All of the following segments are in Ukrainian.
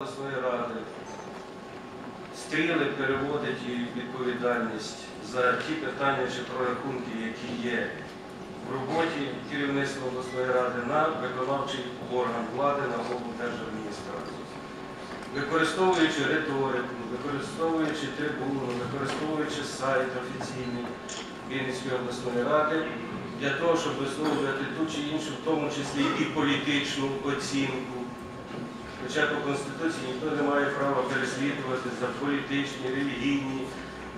обласної ради стріли переводить відповідальність за ті питання чи прорахунки, які є в роботі керівництва обласної ради на виконавчий орган влади, на голову держадміністрації. Використовуючи риторику, використовуючи трибуну, використовуючи сайт офіційний Вінницької обласної ради, для того, щоб висловлювати ту чи іншу, в тому числі і політичну оцінку. Хоча по Конституції ніхто не має права переслідувати за політичні, релігійні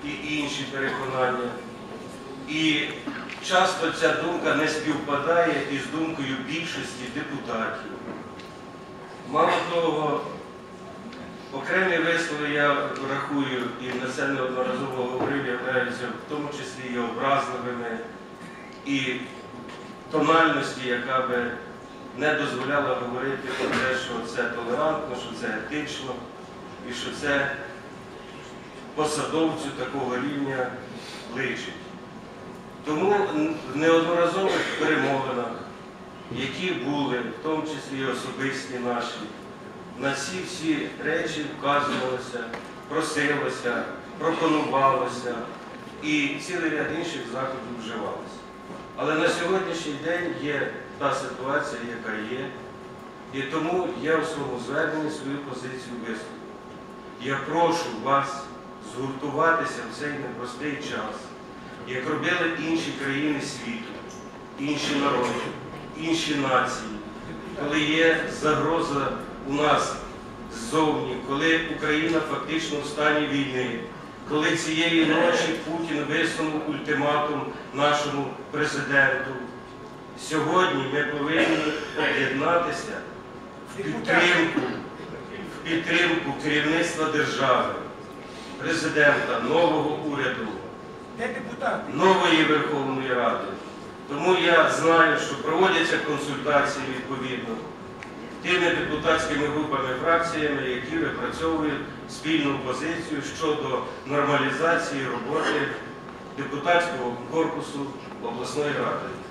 і інші переконання. І часто ця думка не співпадає із думкою більшості депутатів. Мало того, окремі вислови я рахую, і на це неодноразово говорив, являються в тому числі і образливими, і тональності, яка би не дозволяла говорити про те, що це толерантно, що це етично і що це посадовцю такого рівня личить. Тому в неодноразових перемовинах, які були, в тому числі і особисті наші, на ці всі речі вказувалося, просилося, пропонувалося і цілий ряд інших заходів вживалося. Але на сьогоднішній день є та ситуація, яка є, і тому я у своєму зверненні свою позицію висловлю. Я прошу вас згуртуватися в цей непростий час, як робили інші країни світу, інші народи, інші нації, коли є загроза у нас ззовні, коли Україна фактично в стані війни, коли цієї ночі Путін висунув ультиматум нашому президенту. Сьогодні ми повинні об'єднатися в підтримку, в підтримку керівництва держави, президента, нового уряду, нової Верховної Ради. Тому я знаю, що проводяться консультації відповідно тими депутатськими групами, фракціями, які випрацьовують спільну позицію щодо нормалізації роботи депутатського корпусу обласної ради.